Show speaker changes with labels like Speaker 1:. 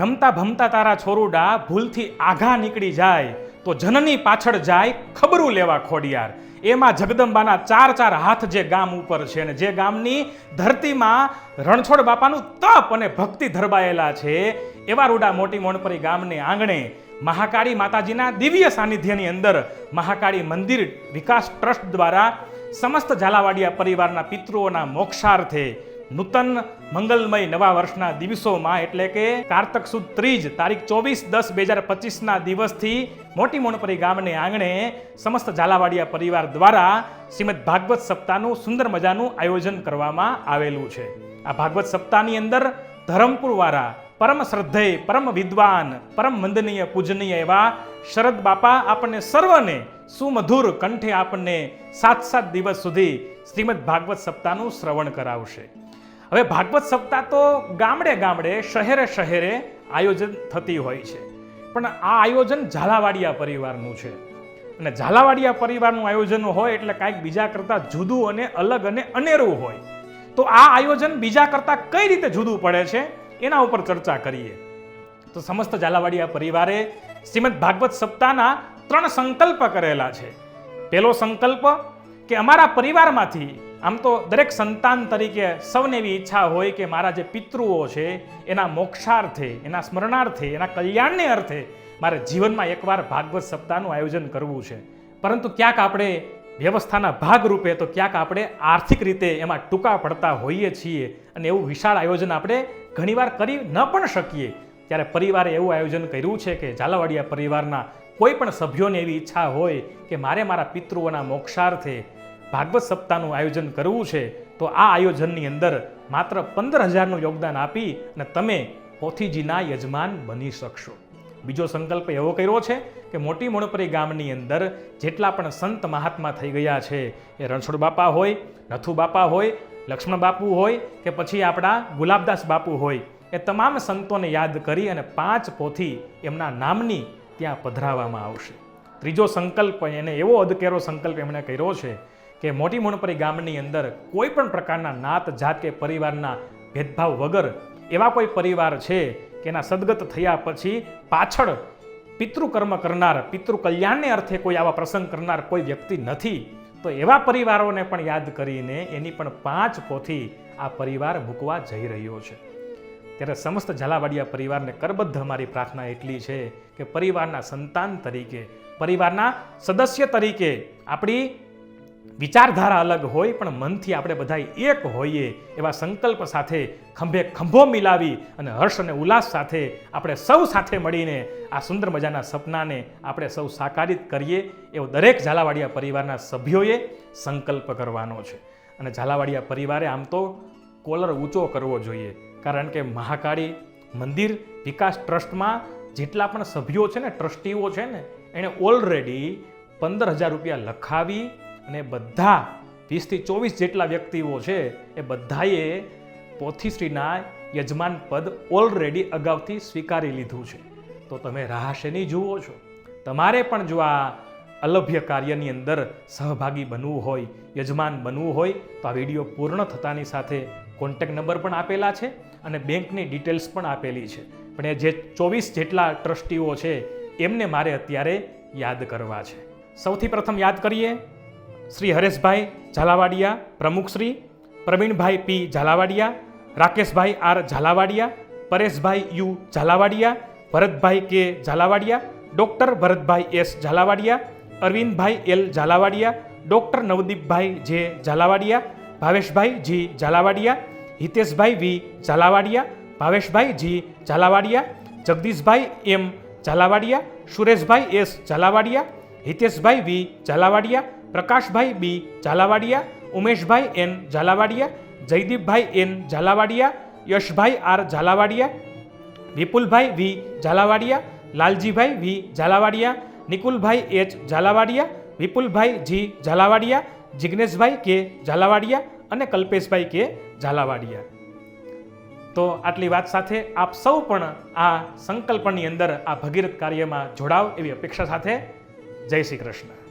Speaker 1: રમતા ભમતા તારા છોરુડા ભૂલથી આઘા નીકળી જાય. તો જનની પાછળ જાય ખબરું લેવા ખોડિયાર. એમાં જગદંબાના ચાર ચાર હાથ જે ગામ ઉપર છે અને જે ગામની ધરતીમાં રણછોડ બાપાનું તપ અને ભક્તિ ધરબાયેલા છે. એવા રૂડા મોટી મોણપરી ગામને આંગણે મહાકાળી માતાજીના દિવ્ય સાનિધ્યની અંદર મહાકાળી મંદિર વિકાસ ટ્રસ્ટ દ્વારા સમસ્ત ઝાલાવાડિયા પરિવારના પિતૃઓના મોક્ષાર્થે નૂતન મંગલમય નવા વર્ષના દિવસોમાં એટલે કે કારતક સુદ ત્રીજ તારીખ ચોવીસ દસ બે હજાર પચીસના દિવસથી મોટી મોણપરી ગામને આંગણે સમસ્ત ઝાલાવાડિયા પરિવાર દ્વારા શ્રીમદ ભાગવત સપ્તાહનું સુંદર મજાનું આયોજન કરવામાં આવેલું છે. આ ભાગવત સપ્તાહની અંદર ધરમપુરવાળા પરમ શ્રદ્ધેય પરમ વિદ્વાન, પરમ વંદનીય પૂજનીય એવા શરદ બાપા આપણને સર્વને સુમધુર કંઠે આપણને સાત સાત દિવસ સુધી શ્રીમદ ભાગવત સપ્તાહનું શ્રવણ કરાવશે. હવે ભાગવત સપ્તાહ તો ગામડે ગામડે, શહેરે શહેરે આયોજન થતી હોય છે. પણ આ આયોજન ઝાલાવાડિયા પરિવારનું છે. અને ઝાલાવાડિયા પરિવારનું આયોજન હોય એટલે કાંઈક બીજા કરતાં જુદું અને અલગ અને અનેરું હોય. તો આ આયોજન બીજા કરતાં કઈ રીતે જુદું પડે છે, એના ઉપર ચર્ચા કરીએ. તો સમસ્ત ઝાલાવાડિયા પરિવારે શ્રીમદ ભાગવત સપ્તાહના ત્રણ સંકલ્પ કરેલા છે. પહેલો સંકલ્પ કે અમારા પરિવારમાંથી આમ તો દરેક સંતાન તરીકે સૌને એવી ઈચ્છા હોય કે મારા જે પિતૃઓ છે, એના મોક્ષાર્થે, એના સ્મરણાર્થે, એના કલ્યાણને અર્થે મારે જીવનમાં એકવાર ભાગવત સપ્તાહનું આયોજન કરવું છે. પરંતુ ક્યાંક આપણે વ્યવસ્થાના ભાગરૂપે, તો ક્યાંક આપણે આર્થિક રીતે એમાં ટૂંકા પડતા હોઈએ છીએ અને એવું વિશાળ આયોજન આપણે ઘણીવાર કરી ન પણ શકીએ. ત્યારે પરિવારે એવું આયોજન કર્યું છે કે ઝાલાવાડિયા પરિવારના કોઈ પણ સભ્યોને એવી ઈચ્છા હોય કે મારે મારા પિતૃઓના મોક્ષાર્થે ભાગવત સપ્તાહનું આયોજન કરવું છે, તો આ આયોજનની અંદર માત્ર પંદર હજારનું યોગદાન આપી અને તમે પોથીજીના યજમાન બની શકશો. બીજો સંકલ્પ એવો કર્યો છે કે મોટી મણપરી ગામની અંદર જેટલા પણ સંત મહાત્મા થઈ ગયા છે, એ રણછોડ બાપા હોય, નથુ બાપા હોય, લક્ષ્મણ બાપુ હોય કે પછી આપણા ગુલાબદાસ બાપુ હોય, એ તમામ સંતોને યાદ કરી અને પાંચ પોથી એમના નામની ત્યાં પધરાવવામાં આવશે. ત્રીજો સંકલ્પ એને એવો અધકેરો સંકલ્પ એમણે કર્યો છે કે મોટી મોણપરી ગામની અંદર કોઈ પણ પ્રકારના નાત, જાત કે પરિવારના ભેદભાવ વગર એવા કોઈ પરિવાર છે કે એના સદગત થયા પછી પાછળ પિતૃકર્મ કરનાર પિતૃ કલ્યાણને અર્થે કોઈ આવા પ્રસંગ કરનાર કોઈ વ્યક્તિ નથી, તો એવા પરિવારોને પણ યાદ કરીને એની પણ પાંચ પોથી આ પરિવાર મૂકવા જઈ રહ્યો છે. ત્યારે સમસ્ત ઝાલાવાડિયા પરિવારને કરબદ્ધ અમારી પ્રાર્થના એટલી છે કે પરિવારના સંતાન તરીકે, પરિવારના સદસ્ય તરીકે આપણી વિચારધારા અલગ હોય પણ મનથી આપણે બધા એક હોઈએ એવા સંકલ્પ સાથે ખંભે ખંભો મિલાવી અને હર્ષ અને ઉલ્લાસ સાથે આપણે સૌ સાથે મળીને આ સુંદર મજાના સપનાને આપણે સૌ સાકારિત કરીએ એવો દરેક ઝાલાવાડિયા પરિવારના સભ્યોએ સંકલ્પ કરવાનો છે. અને ઝાલાવાડિયા પરિવારે આમ તો કોલર ઊંચો કરવો જોઈએ. કારણ કે મહાકાળી મંદિર વિકાસ ટ્રસ્ટમાં જેટલા પણ સભ્યો છે ને, ટ્રસ્ટીઓ છે ને, એણે ઓલરેડી પંદર હજાર રૂપિયા લખાવી અને બધા વીસથી ચોવીસ જેટલા વ્યક્તિઓ છે, એ બધાએ પોથીશ્રીના યજમાન પદ ઓલરેડી અગાઉથી સ્વીકારી લીધું છે. તો તમે રાહ શેની જુઓ છો. તમારે પણ જો આ અલભ્ય કાર્યની અંદર સહભાગી બનવું હોય, યજમાન બનવું હોય, તો આ વીડિયો પૂર્ણ થતાની સાથે કોન્ટેક નંબર પણ આપેલા છે અને બેંકની ડિટેલ્સ પણ આપેલી છે. પણ એ જે ચોવીસ જેટલા ટ્રસ્ટીઓ છે, એમને મારે અત્યારે યાદ કરવા છે. સૌથી પ્રથમ યાદ કરીએ. Shri Hareshbhai Zalavadiya પ્રમુખશ્રી Pravinbhai P Zalavadiya, Rakeshbhai R Zalavadiya, Pareshbhai U Zalavadiya, Bharatbhai K Zalavadiya, doctor Bharatbhai S Zalavadiya, Arvindbhai L Zalavadiya, doctor Navdeepbhai J Zalavadiya, Bhaveshbhai G Zalavadiya, Hiteshbhai V Zalavadiya, Bhaveshbhai G Zalavadiya, Jagdishbhai M Zalavadiya, Sureshbhai S Zalavadiya, Hiteshbhai V Zalavadiya Prakashbhai B Zalavadiya, Umeshbhai N Zalavadiya, Jaydeepbhai N Zalavadiya, Yashbhai R Zalavadiya, Vipulbhai V Zalavadiya, Laljibhai V Zalavadiya, Nikulbhai H Zalavadiya, Vipulbhai G Zalavadiya, Jigneshbhai K Zalavadiya અને કલ્પેશભાઈ કે ઝાલાવાડિયા. તો આટલી વાત સાથે આપ સૌ પણ આ સંકલ્પની અંદર આ ભગીરથ કાર્યમાં જોડાવ એવી અપેક્ષા સાથે જય શ્રી કૃષ્ણ.